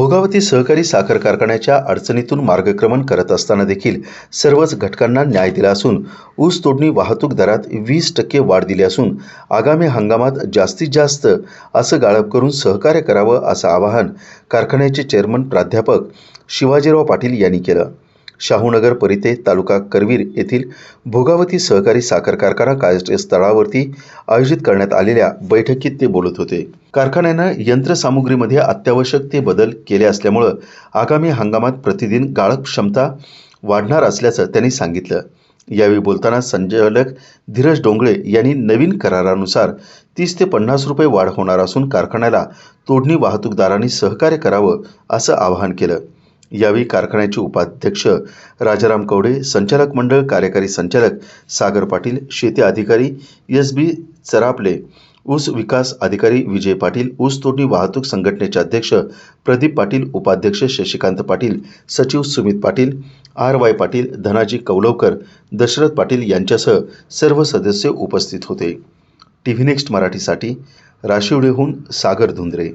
भोगावती सहकारी साखर कारखान्याच्या अडचणीतून मार्गक्रमण करत असताना देखील सर्वच घटकांना न्याय दिला असून ऊस तोडणी वाहतूक दरात वीस टक्के वाढ दिली असून आगामी हंगामात जास्तीत जास्त असं गाळप करून सहकार्य करावं असं आवाहन कारखान्याचे चेअरमन प्राध्यापक शिवाजीराव पाटील यांनी केलं. शाहूनगर परिते तालुका करवीर येथील भोगावती सहकारी साखर कारखाना कार्यस्थळावरती आयोजित करण्यात आलेल्या बैठकीत ते बोलत होते. कारखान्यानं यंत्रसामुग्रीमध्ये अत्यावश्यक ते बदल केले असल्यामुळं आगामी हंगामात प्रतिदिन गाळप क्षमता वाढणार असल्याचं त्यांनी सांगितलं. यावेळी बोलताना संचालक धीरज डोंगळे यांनी नवीन करारानुसार तीस ते पन्नास रुपये वाढ होणार असून कारखान्याला तोडणी वाहतूकदारांनी सहकार्य करावं असं आवाहन केलं. यावेळी कारखान्याचे उपाध्यक्ष राजाराम कवडे संचालक मंडळ कार्यकारी संचालक सागर पाटील शेती अधिकारी एस बी चरापले ऊस विकास अधिकारी विजय पाटील ऊस तोडणी वाहतूक संघटनेचे अध्यक्ष प्रदीप पाटील उपाध्यक्ष शशिकांत पाटील सचिव सुमित पाटील आर वाय पाटील धनाजी कौलवकर दशरथ पाटील यांच्यासह सर्व सदस्य उपस्थित होते. टी व्ही नेक्स्ट मराठीसाठी राशिवडेहून सागर धुंद्रे.